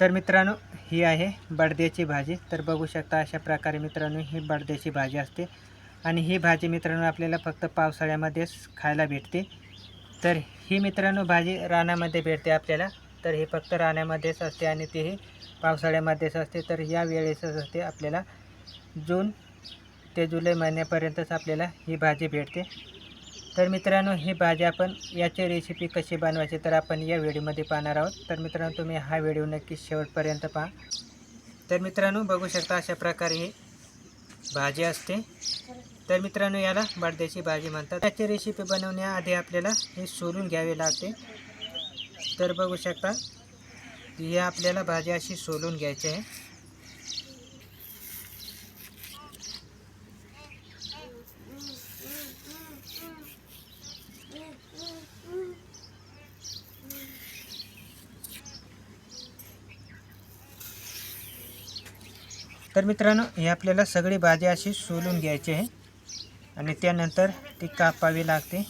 तर मित्रांनो ही आहे बडद्याची भाजी. तर बघू शकता अशा प्रकारे मित्रांनो ही बडद्याची भाजी असते. आणि ही भाजी मित्रांनो आपल्याला फक्त पावसाळ्यामध्येच खायला भेटते. तर ही मित्रांनो भाजी रानामध्ये भेटते आपल्याला. तर ही फक्त रानामध्येच असते आणि तेही पावसाळ्यामध्येच असते. तर या वेळेसच असते आपल्याला जून ते जुलै महिन्यापर्यंतच आपल्याला ही भाजी भेटते. तर मित्रांनो ही भाजी आपण याची रेसिपी कशी बनवायची तर आपण या व्हिडिओमध्ये पाहणार आहोत. तर मित्रांनो तुम्ही हा व्हिडिओ नक्की शेवटपर्यंत पहा. तर मित्रांनो बघू शकता अशा प्रकारे ही भाजी असते. तर मित्रांनो याला बडद्याची भाजी म्हणतात. त्याची रेसिपी बनवण्याआधी आपल्याला हे सोलून घ्यावे लागते. तर बघू शकता ही आपल्याला भाजी अशी सोलून घ्यायची आहे तर मित्रांनो ही आपल्याला सगळी भाजी अशी सोलून घ्यायची आहे. आणि त्यानंतर ती कापावी लागते.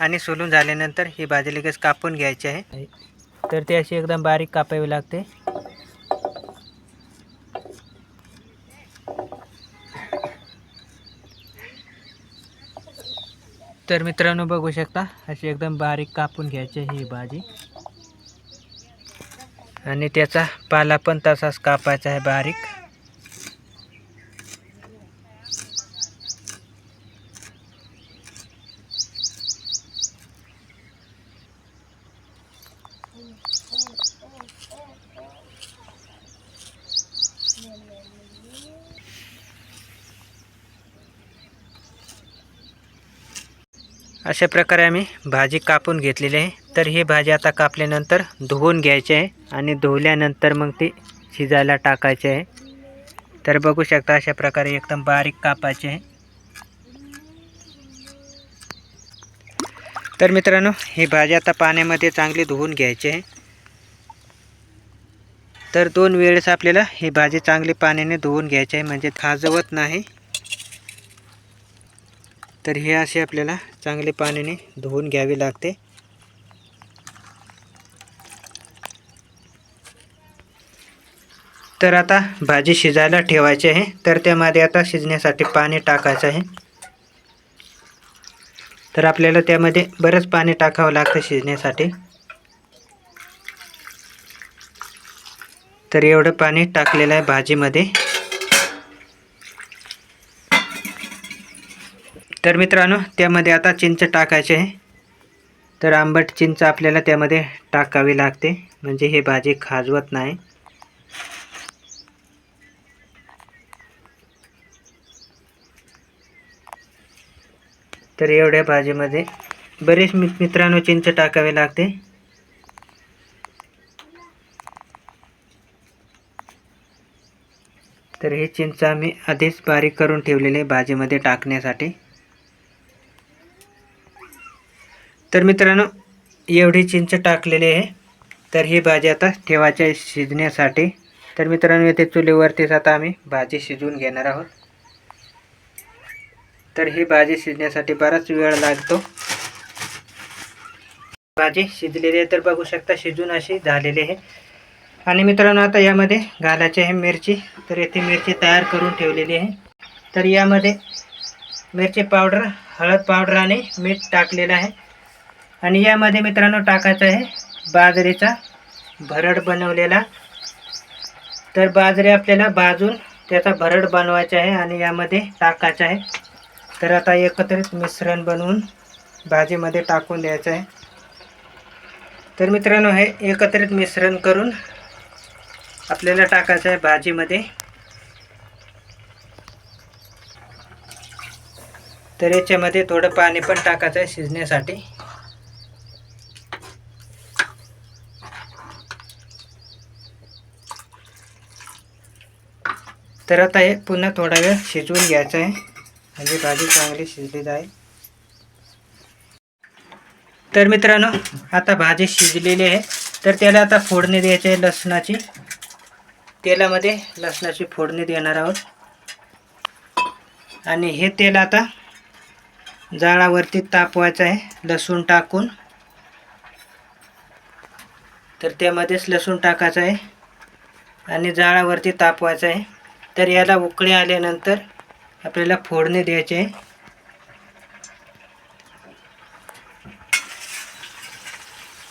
आणि सोलून झाल्यानंतर ही भाजी लगेच कापून घ्यायची आहे. तर ती अशी एकदम बारीक कापावी लागते. तर मित्रांनो बघू शकता अशी एकदम बारीक कापून घ्यायची ही भाजी. आणि त्याचा पाला पण तसाच कापायचा आहे बारीक. अशा प्रकारे आम्ही भाजी कापून घेतलेली आहे. तर ही भाजी आता कापल्यानंतर धुवून घ्यायची आहे आणि धुवल्यानंतर मग ती शिजायला टाकायची आहे. तर बघू शकता अशा प्रकारे एकदम बारीक कापायची आहे. तर मित्रांनो ही भाजी आता पाण्यामध्ये चांगली धुवून घ्यायची आहे. तर दोन वेळेस आपल्याला ही भाजी चांगली पाण्याने धुवून घ्यायची आहे म्हणजे खाजवत नाही. तर हे असे आपल्याला चांगले पाण्याने धुवून घ्यावे लागते. तर आता भाजी शिजायला ठेवायची आहे. तर त्यामध्ये आता शिजण्यासाठी पाणी टाकायचं आहे. तर आपल्याला त्यामध्ये बरंच पाणी टाकावं लागतं शिजण्यासाठी. तर एवढं पाणी टाकलेलं आहे भाजीमध्ये. तर मित्रांनो त्यामध्ये आता चिंच टाकायचे आहे. तर आंबट चिंच आपल्याला त्यामध्ये टाकावी लागते. म्हणजे हे भाजी खाजवत नाही. तर एवढ्या भाजीमध्ये बरेच मि मित्रांनो चिंच टाकावे लागते. तर हे चिंच आम्ही आधीच बारीक करून ठेवलेले भाजीमध्ये टाकण्यासाठी. तर मित्रांनो एवढी चिंच टाकलेली आहे. तर ही भाजी आता ठेवायची आहे शिजण्यासाठी. तर मित्रांनो येथे चुलीवरतीच आता आम्ही भाजी शिजवून घेणार आहोत. तर ही भाजी शिजण्यासाठी बराच वेळ लागतो. भाजी शिजलेली आहे तर बघू शकता शिजून अशी झालेली आहे. आणि मित्रांनो आता यामध्ये घालायची आहे मिरची. तर येथे मिरची तयार करून ठेवलेली आहे. तर यामध्ये मिरची पावडर हळद पावडर आणि मीठ टाकलेलं आहे. आणि यामध्ये मित्रांनो टाकायचं आहे बाजरीचा भरड बनवलेला. तर बाजरी आपल्याला भाजून त्याचा भरड बनवायचा आहे आणि यामध्ये टाकायचं आहे. तर आता एकत्रित मिश्रण बनवून भाजीमध्ये टाकून द्यायचं आहे. तर मित्रांनो हे एकत्रित मिश्रण करून आपल्याला टाकायचं आहे भाजीमध्ये. तर याच्यामध्ये थोडं पाणी पण टाकायचं आहे शिजण्यासाठी. तर आता हे पुन्हा थोडा वेळ शिजवून घ्यायचं आहे. म्हणजे भाजी चांगली शिजली जाईल. तर मित्रांनो आता भाजी शिजलेली आहे. तर त्याला आता फोडणी द्यायची आहे लसणाची. तेलामध्ये लसणाची फोडणी देणार आहोत. आणि हे तेल आता जाळावरती तापवायचं आहे लसूण टाकून. तर त्यामध्येच लसूण टाकायचं आहे. आणि जाळावरती तापवायचं आहे. तर याला उकळी आल्यानंतर आपल्याला फोडणी द्यायची आहे.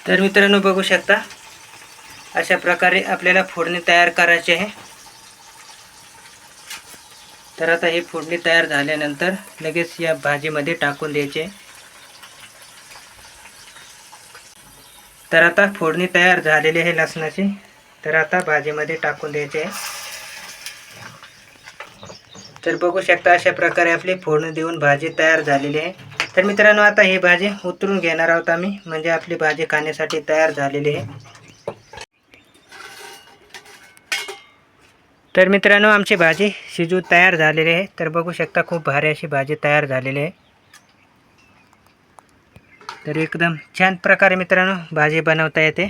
तर मित्रांनो बघू शकता अशा प्रकारे आपल्याला फोडणी तयार करायची आहे. तर आता ही फोडणी तयार झाल्यानंतर लगेच या भाजीमध्ये टाकून द्यायचे तर आता फोडणी तयार झालेली आहे लसणाची. तर आता भाजीमध्ये टाकून द्यायचे आहे. तर बघू शकता अशा प्रकारे आपली फोडणी देऊन भाजी तयार झालेली आहे. तर मित्रांनो आता ही भाजी उतरून घेणार आहोत आम्ही. म्हणजे आपली भाजी खाण्यासाठी तयार झालेली आहे. तर मित्रांनो आमची भाजी शिजू तयार झालेली आहे. तर बघू शकता खूप भारी अशी भाजी तयार झालेली आहे. तर एकदम छान प्रकारे मित्रांनो भाजी बनवता येते.